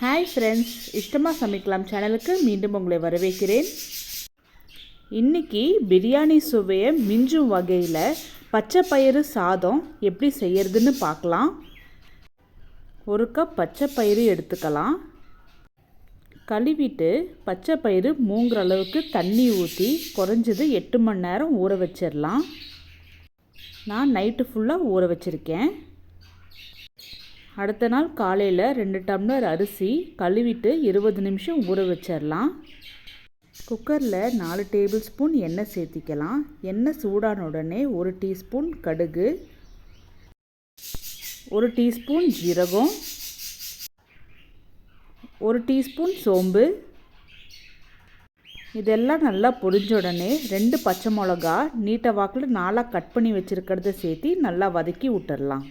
Hi friends இஷ்டமாக சமைக்கலாம் சேனலுக்கு மீண்டும் உங்களை வரவேற்கிறேன். இன்றைக்கி பிரியாணி சுவையை மிஞ்சும் வகையில் பச்சை பயிறு சாதம் எப்படி செய்யறதுன்னு பார்க்கலாம். ஒரு கப் பச்சை பயிறு எடுத்துக்கலாம். கழுவிட்டு பச்சை பயிறு மூங்குற அளவுக்கு தண்ணி ஊற்றி குறைஞ்சது எட்டு மணி நேரம் ஊற வச்சிடலாம் நான் நைட்டு ஃபுல்லாக ஊற வச்சுருக்கேன். அடுத்த நாள் காலையில் ரெண்டு டம்ளர் அரிசி கழுவிட்டு இருபது நிமிஷம் ஊற வச்சிடலாம் குக்கரில் நாலு டேபிள் ஸ்பூன் எண்ணெய் சேர்த்திக்கலாம். எண்ணெய் சூடான உடனே ஒரு டீஸ்பூன் கடுகு ஒரு டீஸ்பூன் ஜீரகம் ஒரு டீஸ்பூன் சோம்பு. இதெல்லாம் நல்லா பொரிஞ்ச உடனே ரெண்டு பச்சை மிளகா நீட்டை வாக்கில் நாளாக கட் பண்ணி வச்சுருக்கிறத சேர்த்தி நல்லா வதக்கி விட்டுடலாம்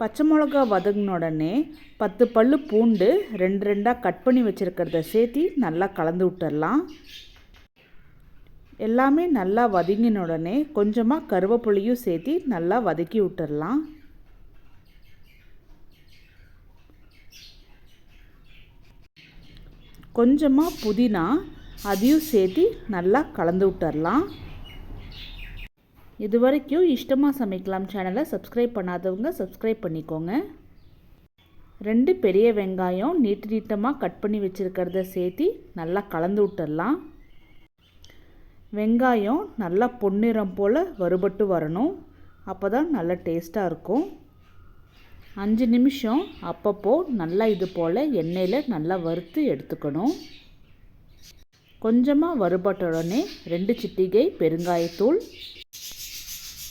பச்சை மிளகா வதங்கின உடனே பத்து பல் பூண்டு ரெண்டு ரெண்டாக கட் பண்ணி வச்சுருக்கிறத சேர்த்தி நல்லா கலந்து விட்டுடலாம் எல்லாமே நல்லா வதங்கின உடனே கொஞ்சமாக கருவேப்பிலையும் சேர்த்து நல்லா வதக்கி விட்டுடலாம் கொஞ்சமாக புதினா அதையும் சேர்த்து நல்லா கலந்து விட்டுடலாம் இது வரைக்கும் இஷ்டமாக சமைக்கலாம் சேனலை சப்ஸ்கிரைப் பண்ணாதவங்க சப்ஸ்கிரைப் பண்ணிக்கோங்க. ரெண்டு பெரிய வெங்காயம் நீட்டு நீட்டமாக கட் பண்ணி வச்சுருக்கிறத சேர்த்து நல்லா கலந்து விட்டுடலாம். வெங்காயம் நல்லா பொன்னிறம் போல் வறுபட்டு வரணும். அப்போ தான் நல்லா டேஸ்ட்டாக இருக்கும். அஞ்சு நிமிஷம் அப்பப்போ நல்லா இது போல் எண்ணெயில் நல்லா வறுத்து எடுத்துக்கணும். கொஞ்சமாக வறுபட்ட உடனே ரெண்டு சிட்டிகை பெருங்காயத்தூள்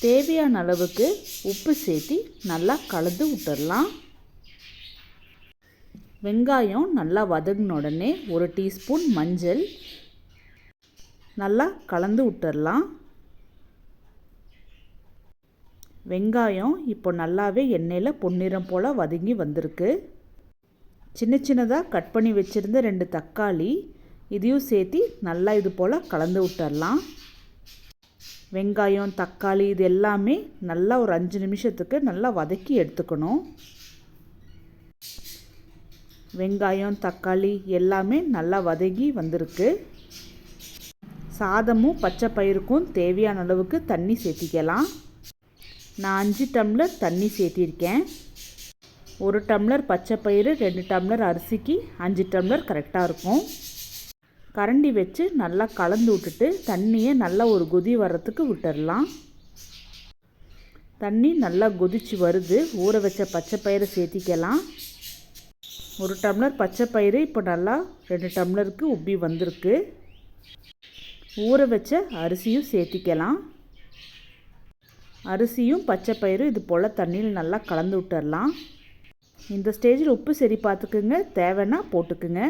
தேவையான அளவுக்கு உப்பு சேர்த்து நல்லா கலந்து விட்டுடலாம் வெங்காயம் நல்லா வதங்கின உடனே ஒரு டீஸ்பூன் மஞ்சள் நல்லா கலந்து விட்டுடலாம் வெங்காயம் இப்போ நல்லாவே எண்ணெயில் பொன்னிறம் போல் வதங்கி வந்திருக்கு. சின்ன சின்னதாக கட் பண்ணி வச்சுருந்த ரெண்டு தக்காளி இதையும் சேர்த்து நல்லா இது போல் கலந்து விட்டுடலாம் வெங்காயம் தக்காளி இது எல்லாமே நல்லா ஒரு அஞ்சு நிமிஷத்துக்கு நல்லா வதக்கி எடுத்துக்கணும். வெங்காயம் தக்காளி எல்லாமே நல்லா வதங்கி வந்திருக்கு. சாதமும் பச்சை பயிருக்கும் தேவையான அளவுக்கு தண்ணி சேர்த்திக்கலாம். நான் அஞ்சு டம்ளர் தண்ணி சேர்த்திருக்கேன். ஒரு டம்ளர் பச்சை பயிறு ரெண்டு டம்ளர் அரிசிக்கு அஞ்சு டம்ளர் கரெக்டாக இருக்கும். கரண்டி வச்சு நல்லா கலந்து விட்டுட்டு தண்ணியை நல்லா ஒரு கொதி வர்றதுக்கு விட்டுடலாம். தண்ணி நல்லா கொதிச்சு வருது. ஊற வச்ச பச்சை பயிறு சேர்த்திக்கலாம். ஒரு டம்ளர் பச்சை பயிறு இப்போ நல்லா ரெண்டு டம்ளருக்கு உப்பி வந்திருக்கு. ஊற வச்ச அரிசியும் சேர்த்திக்கலாம். அரிசியும் பச்சை பயிறு இது போல் தண்ணியில் நல்லா கலந்து விட்டுடலாம். இந்த ஸ்டேஜில் உப்பு சரி பார்த்துக்குங்க. தேவைன்னா போட்டுக்குங்க.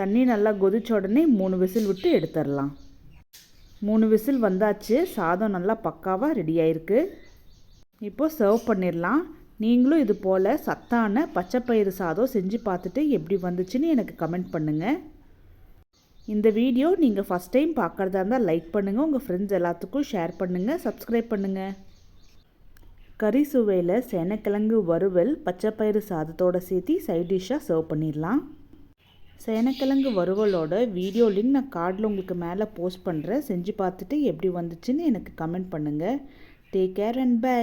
தண்ணி நல்லா கொதிச்ச உடனே மூணு விசில் விட்டு எடுத்துடலாம். மூணு விசில் வந்தாச்சு. சாதம் நல்லா பக்காவாக ரெடி ஆயிருக்கு. இப்போது சர்வ் பண்ணிடலாம். நீங்களும் இது போல் சத்தான பச்சைப்பயிறு சாதம் செஞ்சு பார்த்துட்டு எப்படி வந்துச்சுன்னு எனக்கு கமெண்ட் பண்ணுங்கள் இந்த வீடியோ நீங்கள் ஃபஸ்ட் டைம் பார்க்குறதா இருந்தால் லைக் பண்ணுங்கள் உங்கள் ஃப்ரெண்ட்ஸ் எல்லாத்துக்கும் ஷேர் பண்ணுங்கள் சப்ஸ்கிரைப் பண்ணுங்கள் கறி சுவையில் சேனக்கிழங்கு வறுவல் பச்சைப்பயிறு சாதத்தோடு சேர்த்து சைட் டிஷ்ஷாக சர்வ் பண்ணிடலாம். சேனக்கிழங்கு வறுவலோட வீடியோ லிங்க் நான் கார்டில் உங்களுக்கு மேலே போஸ்ட் பண்ணுறேன். செஞ்சு பார்த்துட்டு எப்படி வந்துச்சுன்னு எனக்கு கமெண்ட் பண்ணுங்கள் டேக் கேர் அண்ட் பை.